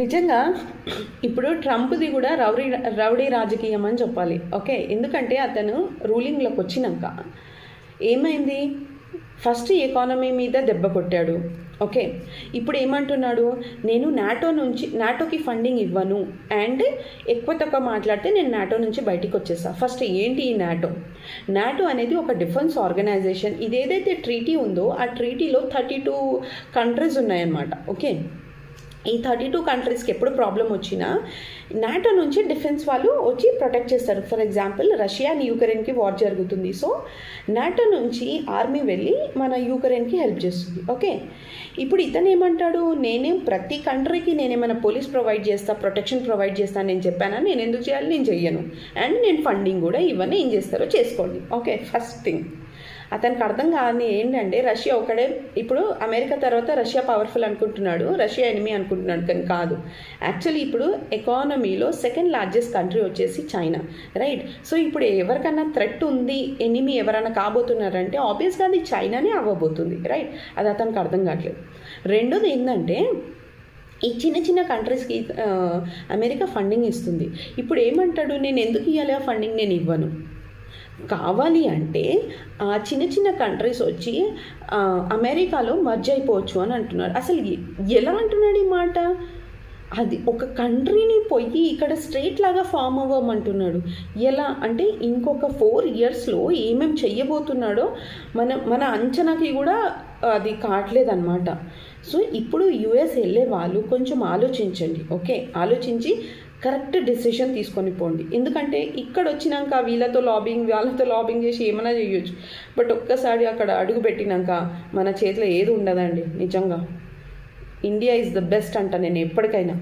నిజంగా ఇప్పుడు ట్రంప్ది కూడా రౌడీ రౌడీ రాజకీయం అని చెప్పాలి. ఓకే ఎందుకంటే అతను రూలింగ్లోకి వచ్చినాక ఏమైంది? ఫస్ట్ ఎకానమీ మీద దెబ్బ కొట్టాడు. ఓకే ఇప్పుడు ఏమంటున్నాడు? నేను నాటో నుంచి నాటోకి ఫండింగ్ ఇవ్వను. అండ్ ఎక్కువ తక్కువ మాట్లాడితే నేను నాటో నుంచి బయటికి వచ్చేసా ఫస్ట్ ఏంటి ఈ నాటో? నాటో అనేది ఒక డిఫెన్స్ ఆర్గనైజేషన్. ఇది ఏదైతే ట్రీటీ ఉందో ఆ ట్రీటీలో థర్టీ టూ కంట్రీస్ ఉన్నాయన్నమాట. ఓకే ఈ థర్టీ టూ కంట్రీస్కి ఎప్పుడు ప్రాబ్లం వచ్చినా నాటో నుంచి డిఫెన్స్ వాళ్ళు వచ్చి ప్రొటెక్ట్ చేస్తారు. ఫర్ ఎగ్జాంపుల్ రష్యా అండ్ యూక్రెయిన్కి వార్ జరుగుతుంది. సో నాటో నుంచి ఆర్మీ వెళ్ళి మన యూక్రెయిన్కి హెల్ప్ చేస్తుంది. ఓకే ఇప్పుడు ఇతను ఏమంటాడు? నేనేం ప్రతి కంట్రీకి నేనేమైనా పోలీస్ ప్రొవైడ్ చేస్తా ప్రొటెక్షన్ ప్రొవైడ్ చేస్తాను నేను చెప్పానా? నేను ఎందుకు చేయాలి? నేను చెయ్యను. అండ్ నేను ఫండింగ్ కూడా ఇవన్నీ ఏం చేస్తారో చేసుకోండి. ఓకే ఫస్ట్ థింగ్ అతనికి అర్థం కాని ఏంటంటే రష్యా ఒకడే ఇప్పుడు అమెరికా తర్వాత రష్యా పవర్ఫుల్ అనుకుంటున్నాడు రష్యా ఎనిమి అనుకుంటున్నాడు కానీ కాదు. యాక్చువల్లీ ఇప్పుడు ఎకానమీలో సెకండ్ లార్జెస్ట్ కంట్రీ వచ్చేసి చైనా రైట్ సో ఇప్పుడు ఎవరికన్నా థ్రెట్ ఉంది ఎనిమి ఎవరైనా కాబోతున్నారంటే ఆబ్వియస్గా అది చైనానే అవ్వబోతుంది రైట్ అది అతనికి అర్థం కావట్లేదు. రెండోది ఏంటంటే ఈ చిన్న చిన్న కంట్రీస్కి అమెరికా ఫండింగ్ ఇస్తుంది. ఇప్పుడు ఏమంటాడు నేను ఎందుకు ఇవ్వాలి ఆ ఫండింగ్ నేను ఇవ్వను. కావాలి అంటే ఆ చిన్న చిన్న కంట్రీస్ వచ్చి అమెరికాలో మర్జ్ అయిపోవచ్చు అని అంటున్నారు. అసలు ఎలా అంటున్నాడు ఈ మాట? అది ఒక కంట్రీని పోయి ఇక్కడ స్ట్రేట్ లాగా ఫామ్ అవ్వమంటున్నాడు. ఎలా? అంటే ఇంకొక ఫోర్ ఇయర్స్లో ఏమేమి చెయ్యబోతున్నాడో మన మన అంచనాకి కూడా అది కావట్లేదన్నమాట. సో ఇప్పుడు యుఎస్ వెళ్ళే వాళ్ళు కొంచెం ఆలోచించండి ఓకే? ఆలోచించి కరెక్ట్ డెసిషన్ తీసుకొని పోండి. ఎందుకంటే ఇక్కడ వచ్చినాక వీళ్ళతో లాబింగ్ వాళ్ళతో లాబింగ్ చేసి ఏమైనా చేయొచ్చు. బట్ ఒక్కసారి అక్కడ అడుగు పెట్టినాక మన చేతిలో ఏది ఉండదండి నిజంగా. ఇండియా ఈజ్ ద బెస్ట్ అంట నేను ఎప్పటికైనా.